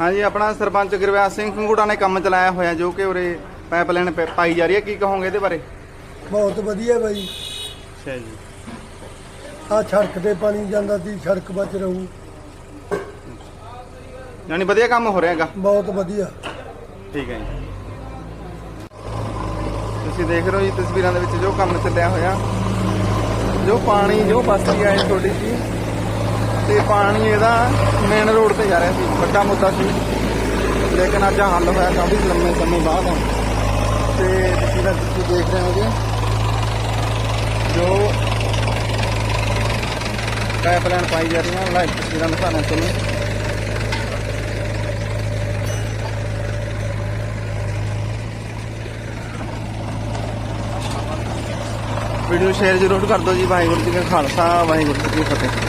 ਹਾਂਜੀ ਆਪਣਾ ਸਰਪੰਚ ਗੁਰਵਿਆਸ ਸਿੰਘ ਖੰਗੂੜਾ ਨੇ ਕੰਮ ਚਲਾਇਆ ਹੋਇਆ ਜੋ ਕਿ ਉਰੇ ਪਾਈਪਲਾਈਨ ਪਾਈ ਜਾ ਰਹੀ ਹੈ। ਕੀ ਕਹੋਗੇ ਇਹਦੇ ਬਾਰੇ? ਬਹੁਤ ਵਧੀਆ ਬਾਈ। ਅੱਛਾ ਜੀ। ਆ ਸੜਕ ਤੇ ਪਾਣੀ ਜਾਂਦਾ ਸੀ ਸੜਕ ਬਚ ਰਹੂ। ਯਾਨੀ ਵਧੀਆ ਕੰਮ ਹੋ ਰਿਹਾ ਹੈਗਾ? ਬਹੁਤ ਵਧੀਆ। ਠੀਕ ਹੈ ਜੀ। ਤੁਸੀਂ ਦੇਖ ਰਹੇ ਹੋ ਜੀ ਤਸਵੀਰਾਂ ਦੇ ਵਿੱਚ ਜੋ ਕੰਮ ਚੱਲਿਆ ਹੋਇਆ। ਜੋ ਪਾਣੀ ਜੋ ਪਾਸੀ ਆਏ ਛੋਟੀ ਜੀ। ਤੇ ਪਾਣੀ ਇਹਦਾ ਮੇਨ ਰੋਡ ਤੇ ਜਾ ਰਿਹਾ ਸੀ, ਵੱਡਾ ਮੁੱਦਾ ਸੀ। ਲੇਕਿਨ ਅੱਜ ਹੱਲ ਹੋਇਆ ਕਾਫੀ ਲੰਮੇ ਸਮੇਂ ਬਾਅਦ। ਤੇ ਤਸਵੀਰਾਂ ਤੁਸੀਂ ਦੇਖ ਰਹੇ ਹੋਗੇ ਜੋ ਪਾਈਪਲਾਈਨ ਪਾਈ ਜਾ ਰਹੀਆਂ ਲਾਈਵ ਤਸਵੀਰਾਂ ਦਿਖਾਣਾ ਤੁਹਾਨੂੰ। ਵੀਡੀਓ ਸ਼ੇਅਰ ਜ਼ਰੂਰ ਕਰ ਦਿਓ ਜੀ, ਵਾਹਿਗੁਰੂ ਜੀ ਕਾ ਖਾਲਸਾ, ਵਾਹਿਗੁਰੂ ਜੀ ਕੀ ਫਤਿਹ।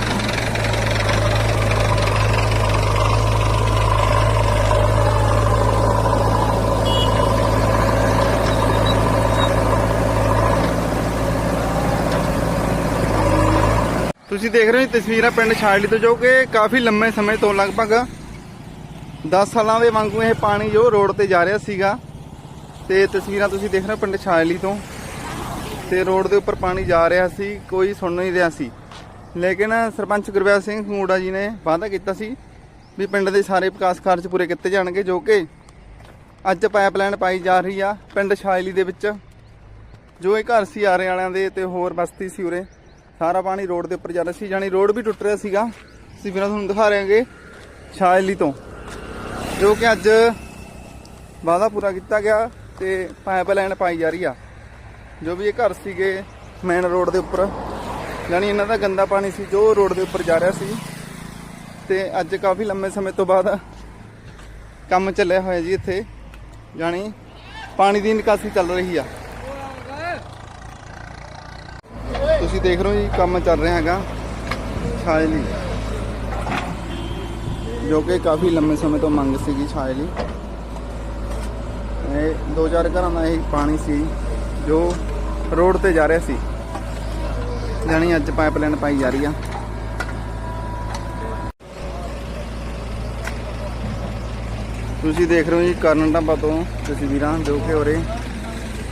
ਤੁਸੀਂ ਦੇਖ ਰਹੇ ਹੋ ਜੀ ਤਸਵੀਰਾਂ ਪਿੰਡ ਛਾੜਲੀ ਤੋਂ, ਜੋ ਕਿ ਕਾਫੀ ਲੰਮੇ ਸਮੇਂ ਤੋਂ ਲਗਭਗ 10 ਸਾਲਾਂ ਦੇ ਵਾਂਗੂ ਇਹ ਪਾਣੀ ਜੋ ਰੋਡ ਤੇ ਜਾ ਰਿਹਾ ਸੀਗਾ। ਤੇ ਤਸਵੀਰਾਂ ਤੁਸੀਂ ਦੇਖ ਰਹੇ ਹੋ ਪਿੰਡ ਛਾੜਲੀ ਤੋਂ। ਤੇ ਰੋਡ ਦੇ ਉੱਪਰ ਪਾਣੀ ਜਾ ਰਿਹਾ ਸੀ, ਕੋਈ ਸੁਣ ਨਹੀਂ ਰਿਹਾ ਸੀ। ਲੇਕਿਨ ਸਰਪੰਚ ਗੁਰਵੈਲ ਸਿੰਘ ਖੰਗੂੜਾ ਜੀ ਨੇ ਵਾਅਦਾ ਕੀਤਾ ਸੀ ਵੀ ਪਿੰਡ ਦੇ ਸਾਰੇ ਵਿਕਾਸ ਕਾਰਜ ਪੂਰੇ ਕੀਤੇ ਜਾਣਗੇ, ਜੋ ਕਿ ਅੱਜ ਪਾਈਪਲਾਈਨ ਪਾਈ ਜਾ ਰਹੀ ਆ ਪਿੰਡ ਛਾਇਲੀ ਦੇ ਵਿੱਚ। ਜੋ ਇਹ ਘਰ ਸੀ, ਆਰੇ ਵਾਲਿਆਂ ਦੇ ਤੇ ਹੋਰ ਬਸਤੀ ਸੀ ਉਰੇ। ਸਾਰਾ ਪਾਣੀ ਰੋਡ ਦੇ ਉੱਪਰ ਜਾ ਰਿਹਾ ਸੀ ਜਾਨੀ ਰੋਡ ਵੀ ਟੁੱਟ ਰਿਹਾ ਸੀਗਾ। ਅਸੀਂ ਫਿਰ ਤੁਹਾਨੂੰ ਦਿਖਾ ਰਹੇ ਹਾਂਗੇ ਛਾਇਲੀ ਤੋਂ, ਜੋ ਕਿ ਅੱਜ ਵਾਅਦਾ ਪੂਰਾ ਕੀਤਾ ਗਿਆ ਤੇ ਪਾਈਪਲਾਈਨ ਪਾਈ ਜਾ ਰਹੀ ਆ। ਜੋ ਵੀ ਇਹ ਘਰ ਸੀਗੇ ਮੇਨ ਰੋਡ ਦੇ ਉੱਪਰ ਯਾਨੀ ਇਹਨਾਂ ਦਾ ਗੰਦਾ ਪਾਣੀ ਸੀ ਜੋ ਰੋਡ ਦੇ ਉੱਪਰ ਜਾ ਰਿਹਾ ਸੀ। ਤੇ ਅੱਜ ਕਾਫੀ ਲੰਮੇ ਸਮੇਂ ਤੋਂ ਬਾਅਦ ਕੰਮ ਚੱਲਿਆ ਹੋਇਆ ਜੀ ਇੱਥੇ ਯਾਨੀ ਪਾਣੀ ਦੀ ਨਿਕਾਸੀ ਚੱਲ ਰਹੀ ਆ। ਤੁਸੀਂ ਦੇਖ ਰਹੇ ਹੋ ਜੀ, ਕੰਮ ਚੱਲ ਰਿਹਾ ਹੈਗਾ ਛਾਏ ਲਈ ਜੋ ਕਿ ਕਾਫੀ ਲੰਮੇ ਸਮੇਂ ਤੋਂ ਮੰਗ ਸੀਗੀ ਛਾਏ ਲਈ ਇਹ ਦੋ ਚਾਰ ਘਰਾਂ ਦਾ ਇਹ ਪਾਣੀ ਸੀ ਜੋ ਰੋਡ ਤੇ ਜਾ ਰਿਹਾ ਸੀ। ਜਾਨੀ ਅੱਜ ਪਾਈਪਲਾਈਨ ਪਾਈ ਜਾ ਰਹੀ ਆ। ਤੁਸੀਂ ਦੇਖ ਰਹੇ ਹੋ ਜੀ ਕਰਨ ਢਾਬਾ ਤੋਂ ਤਸਵੀਰਾਂ ਜੋ ਕਿ ਉਰੇ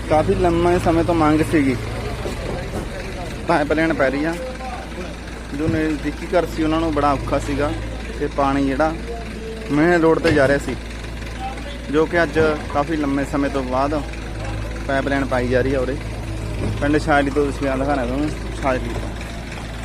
ਕਾਫੀ ਲੰਮੇ ਸਮੇਂ ਤੋਂ ਮੰਗ ਸੀਗੀ। ਪਾਈਪਲਾਈਨ ਪੈ ਰਹੀ ਆ ਜੋ ਨਜ਼ਦੀਕੀ ਘਰ ਸੀ, ਉਹਨਾਂ ਨੂੰ ਬੜਾ ਔਖਾ ਸੀਗਾ ਤੇ ਪਾਣੀ ਜਿਹੜਾ ਮੇਨ ਰੋਡ ਤੇ ਜਾ ਰਿਹਾ ਸੀ, ਜੋ ਕਿ ਅੱਜ ਕਾਫੀ ਲੰਮੇ ਸਮੇਂ ਤੋਂ ਬਾਅਦ ਪਾਈਪਲਾਈਨ ਪਾਈ ਜਾ ਰਹੀ ਹੈ ਉਰੇ। ਪਿੰਡ ਛਾਜਲੀ ਤੋਂ ਤਸਵੀਰਾਂ ਦਿਖਾਣਾ ਤੁਹਾਨੂੰ ਛਾਜਲੀ ਤੋਂ।